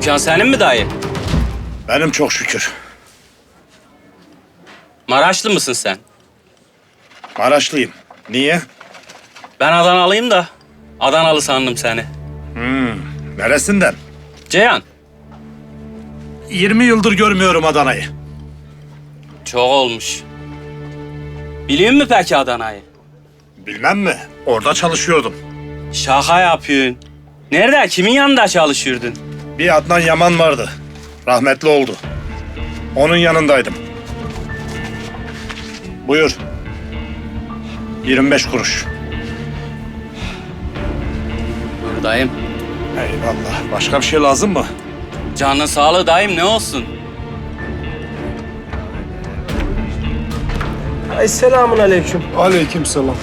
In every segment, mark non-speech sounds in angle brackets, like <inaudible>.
Dükkan senin mi dayı? Benim çok şükür. Maraşlı mısın sen? Maraşlıyım. Niye? Ben Adanalıyım da Adanalı sandım seni. Neresinden? Ceyhan, 20 yıldır görmüyorum Adana'yı. çok olmuş. Biliyor musun peki Adana'yı? Bilmem mi? Orada çalışıyordum. Şaka yapıyorsun. Nerede? Kimin yanında çalışıyordun? Bir Adnan Yaman vardı. Rahmetli oldu. Onun yanındaydım. Buyur. 25 kuruş. Dayım. Eyvallah. Başka bir şey lazım mı? Canın sağlığı dayım ne olsun? Ay selamun aleyküm. Aleykümselam.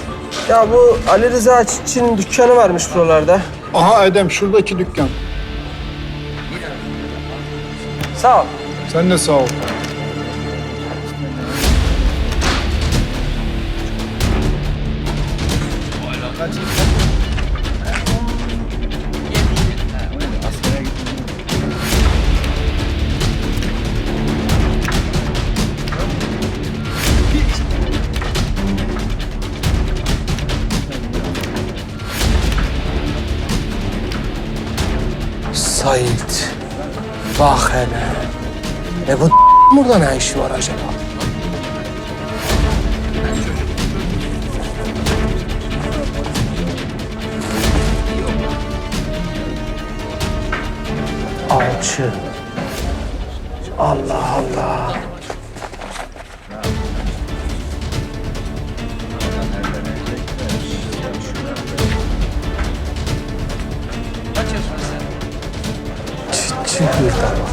Ya bu Ali Rıza Çiçek'in dükkanı varmış buralarda. Aha Edem şuradaki dükkan. Sağ ol. Sen de sağ ol. Sait. Bak hele. E bu burada ne işi var acaba? Alçı. Allah Allah. Çiçi hırdavat.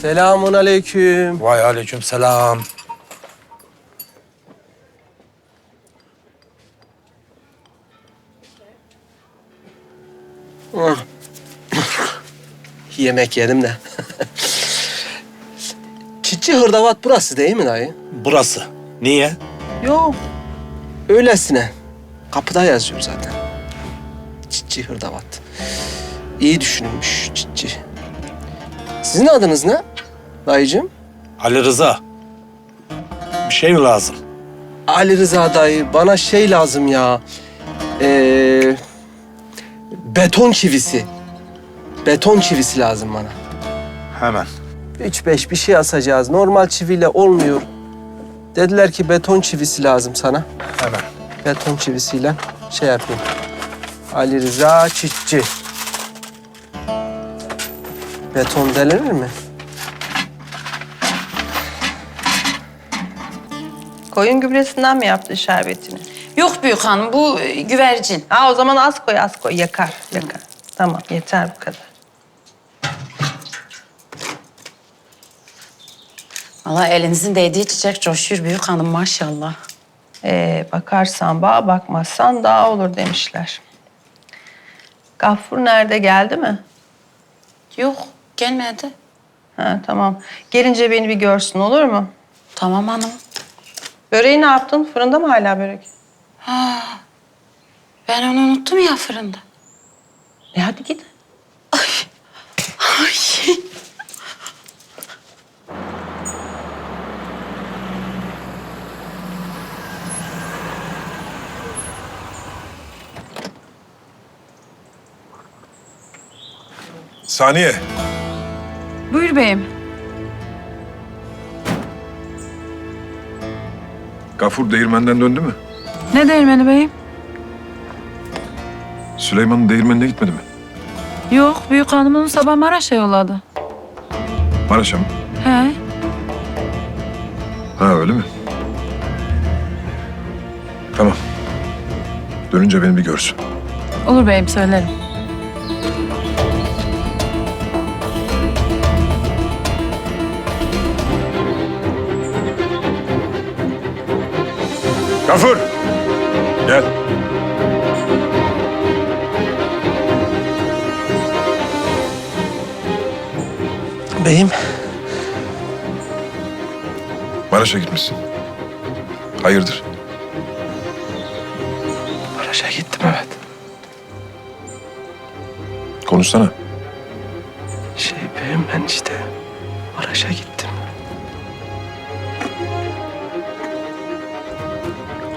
Selamun aleyküm. Vay aleyküm selam. <coughs> Yemek yedim de. <laughs> Çiçi hırdavat burası değil mi dayı? Burası. Niye? Yok. Öylesine. Kapıda yazıyor zaten. Çiçi hırdavat. İyi düşünülmüş çiçi. Sizin adınız ne? Dayıcığım? Ali Rıza. Bir şey mi lazım? Ali Rıza dayı bana şey lazım ya. Ee, beton çivisi. Beton çivisi lazım bana. Hemen. Üç beş bir şey asacağız. Normal çiviyle olmuyor. Dediler ki beton çivisi lazım sana. Hemen. Beton çivisiyle şey yapayım. Ali Rıza Çiftçi. Beton delinir mi? Koyun gübresinden mi yaptın şerbetini? Yok büyük hanım bu e, güvercin. Ha o zaman az koy az koy yakar yakar. Tamam yeter bu kadar. Valla elinizin değdiği çiçek coşuyor büyük hanım maşallah. Ee, bakarsan bağ bakmazsan dağ olur demişler. Gaffur nerede geldi mi? Yok gelmedi. Ha tamam. Gelince beni bir görsün olur mu? Tamam hanım. Böreği ne yaptın? Fırında mı hala börek? Ben onu unuttum ya fırında. E hadi git. Ay. Saniye. Buyur beyim. Gafur değirmenden döndü mü? Ne değirmeni beyim? Süleyman'ın değirmenine gitmedi mi? Yok, büyük hanımın sabah Maraş'a yolladı. Maraş'a mı? He, Ha öyle mi? Tamam. Dönünce beni bir görsün. olur beyim söylerim. Gafur! Gel. Beyim, Maraş'a gitmişsin. Hayırdır? Maraş'a gittim evet. Konuşsana. Şey beyim ben işte Maraş'a gittim.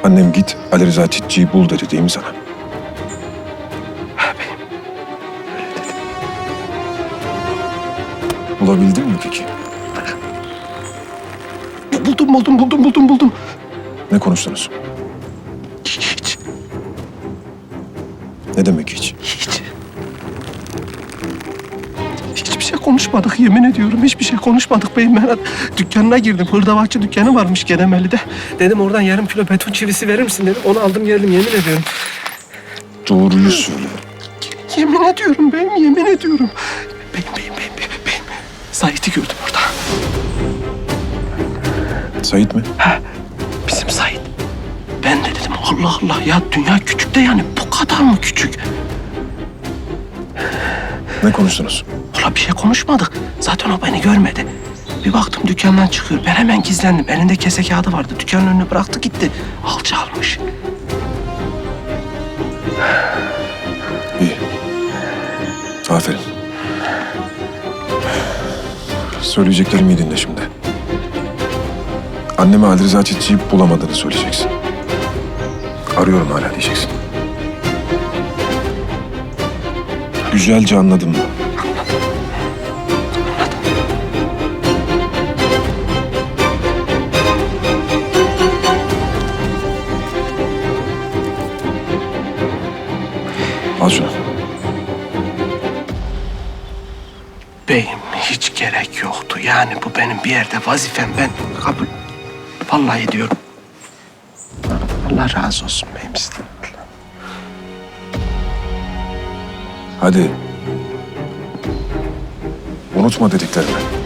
Annem git Ali Rıza Çitçi'yi bul dedi değil mi sana? Ha beyim. Öyle dedi. Bulabildin mi peki? Buldum buldum buldum buldum buldum. Ne konuştunuz? Hiç. Ne demek hiç? Konuşmadık yemin ediyorum. Hiçbir şey konuşmadık beyim. Ben dükkanına girdim. Hırdavatçı dükkanı varmış Gedemeli'de. Dedim oradan yarım kilo beton çivisi verir misin dedim. Onu aldım geldim yemin ediyorum. Doğruyu söyle. Yemin ediyorum beyim yemin ediyorum. Beyim beyim beyim beyim. beyim. Sait'i gördüm orada. Sait mi? Bizim Sait. Ben de dedim Allah Allah ya dünya küçük de yani bu kadar mı küçük? Ne konuştunuz? Ulan bir şey konuşmadık. Zaten o beni görmedi. Bir baktım dükkandan çıkıyor. Ben hemen gizlendim. Elinde kese kağıdı vardı. Dükkanın önüne bıraktı gitti. Alçı almış. İyi. Aferin. Söyleyeceklerimi iyi dinle şimdi. Anneme Ali Rıza Çitçi'yi bulamadığını söyleyeceksin. Arıyorum hala diyeceksin. Güzelce anladın mı? Yani bu benim bir yerde vazifem. Ben kabul... Vallahi diyorum. Allah razı olsun beyim sizden. Hadi. Unutma dediklerimi.